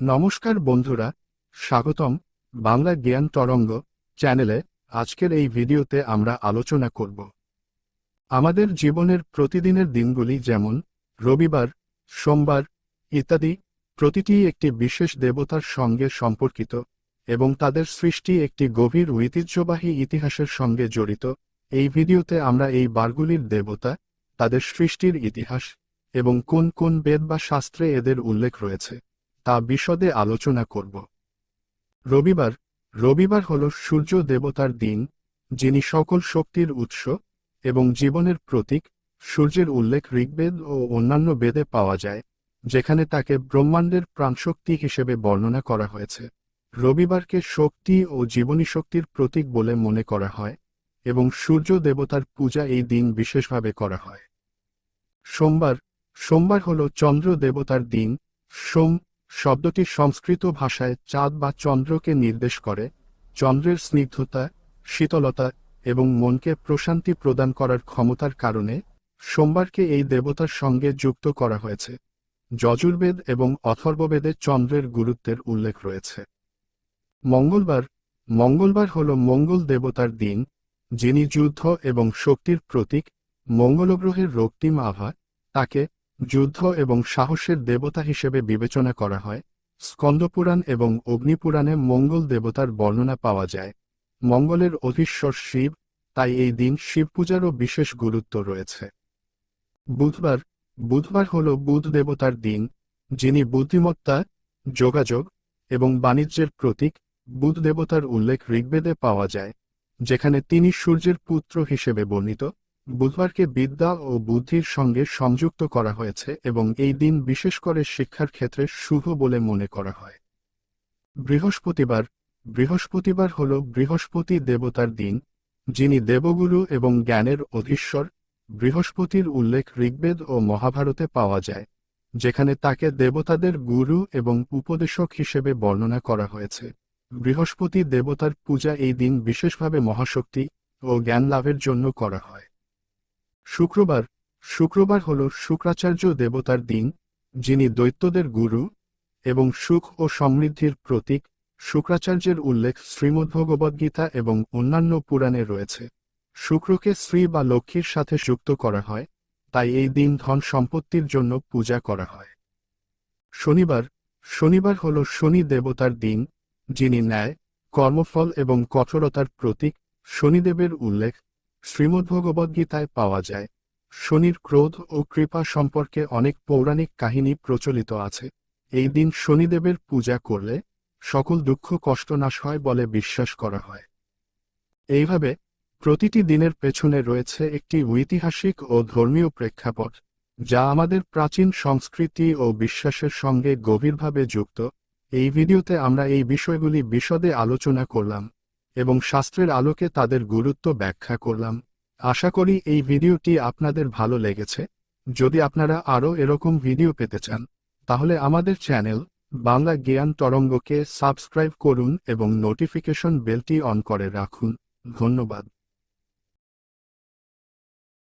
নমস্কার বন্ধুরা, স্বাগতম বাংলা জ্ঞান তরঙ্গ চ্যানেলে। আজকের এই ভিডিওতে আমরা আলোচনা করব। আমাদের জীবনের প্রতিদিনের দিনগুলি যেমন রবিবার, সোমবার ইত্যাদি, প্রতিটি একটি বিশেষ দেবতার সঙ্গে সম্পর্কিত এবং তাদের সৃষ্টি একটি গভীর ঐতিহ্যবাহী ইতিহাসের সঙ্গে জড়িত। এই ভিডিওতে আমরা এই বারগুলির দেবতা, তাদের সৃষ্টির ইতিহাস এবং কোন কোন বেদ বা শাস্ত্রে এদের উল্লেখ রয়েছে। তা বিশদে আলোচনা করব। রবিবার রবিবার হল সূর্য দেবতার দিন, যিনি সকল শক্তির উৎস এবং জীবনের প্রতীক, সূর্যের উল্লেখ ঋগ্বেদ ও অন্যান্য বেদে পাওয়া যায়, যেখানে তাকে ব্রহ্মাণ্ডের প্রাণশক্তি হিসেবে বর্ণনা করা হয়েছে। রবিবারকে শক্তি ও জীবনী শক্তির প্রতীক বলে মনে করা হয় এবং সূর্য দেবতার পূজা এই দিন বিশেষভাবে করা হয়। সোমবার সোমবার হল চন্দ্র দেবতার দিন, সোম শব্দটি সংস্কৃত ভাষায় চাঁদ বা চন্দ্রকে নির্দেশ করে, চন্দ্রের স্নিগ্ধতা, শীতলতা এবং মনকে প্রশান্তি প্রদান করার ক্ষমতার কারণে সোমবারকে এই দেবতার সঙ্গে যুক্ত করা হয়েছে। যজুর্বেদ এবং অথর্ববেদে চন্দ্রের গুরুত্বের উল্লেখ রয়েছে। মঙ্গলবার মঙ্গলবার হল মঙ্গল দেবতার দিন, যিনি যুদ্ধ এবং শক্তির প্রতীক, মঙ্গলগ্রহের রক্তিম আভা, তাকে যুদ্ধ এবং সাহসের দেবতা হিসেবে বিবেচনা করা হয়। স্কন্দপুরাণ এবং অগ্নিপুরাণে মঙ্গল দেবতার বর্ণনা পাওয়া যায়। মঙ্গলের অধীশ্বর শিব, তাই এই দিন শিব পূজারও বিশেষ গুরুত্ব রয়েছে। বুধবার বুধবার হল বুধ দেবতার দিন, যিনি বুদ্ধিমত্তা, যোগাযোগ এবং বাণিজ্যের প্রতীক, বুধ দেবতার উল্লেখ ঋগ্বেদে পাওয়া যায়, যেখানে তিনি সূর্যের পুত্র হিসেবে বর্ণিত। বুধবারকে বিদ্যা ও বুদ্ধির সঙ্গে সংযুক্ত করা হয়েছে এবং এই দিন বিশেষ করে শিক্ষার ক্ষেত্রে শুভ বলে মনে করা হয়। বৃহস্পতিবার বৃহস্পতিবার হল বৃহস্পতি দেবতার দিন, যিনি দেবগুরু এবং জ্ঞানের অধীশ্বর। বৃহস্পতির উল্লেখ ঋগ্বেদ ও মহাভারতে পাওয়া যায়, যেখানে তাকে দেবতাদের গুরু এবং উপদেশক হিসেবে বর্ণনা করা হয়েছে। বৃহস্পতি দেবতার পূজা এই দিন বিশেষভাবে মহাশক্তি ও জ্ঞান লাভের জন্য করা হয়। শুক্রবার শুক্রবার হল শুক্রাচার্য দেবতার দিন, যিনি দৈত্যদের গুরু এবং সুখ ও সমৃদ্ধির প্রতীক, শুক্রাচার্যের উল্লেখ শ্রীমদ্ভগবদ্গীতা এবং অন্যান্য পুরাণে রয়েছে। শুক্রকে শ্রী বা লক্ষ্মীর সাথে যুক্ত করা হয়, তাই এই দিন ধন সম্পত্তির জন্য পূজা করা হয়। শনিবার শনিবার হল শনি দেবতার দিন, যিনি ন্যায়, কর্মফল এবং কঠোরতার প্রতীক, শনিদেবের উল্লেখ শ্রীমদ্ভগবদ্গীতায় পাওয়া যায়, শনির ক্রোধ ও কৃপা সম্পর্কে অনেক পৌরাণিক কাহিনী প্রচলিত আছে। এই দিন শনিদেবের পূজা করলে সকল দুঃখ কষ্ট নাশ হয় বলে বিশ্বাস করা হয়। এইভাবে প্রতিটি দিনের পেছনে রয়েছে একটি ঐতিহাসিক ও ধর্মীয় প্রেক্ষাপট, যা আমাদের প্রাচীন সংস্কৃতি ও বিশ্বাসের সঙ্গে গভীরভাবে যুক্ত। এই ভিডিওতে আমরা এই বিষয়গুলি বিশদে আলোচনা করলাম। এবং শাস্ত্রের আলোকে তাদের গুরুত্ব ব্যাখ্যা করলাম। আশা করি এই ভিডিওটি আপনাদের ভালো লেগেছে। যদি আপনারা আরও এরকম ভিডিও পেতে চান, তাহলে আমাদের চ্যানেল বাংলা জ্ঞান তরঙ্গকে সাবস্ক্রাইব করুন এবং নোটিফিকেশন বেলটি অন করে রাখুন। ধন্যবাদ।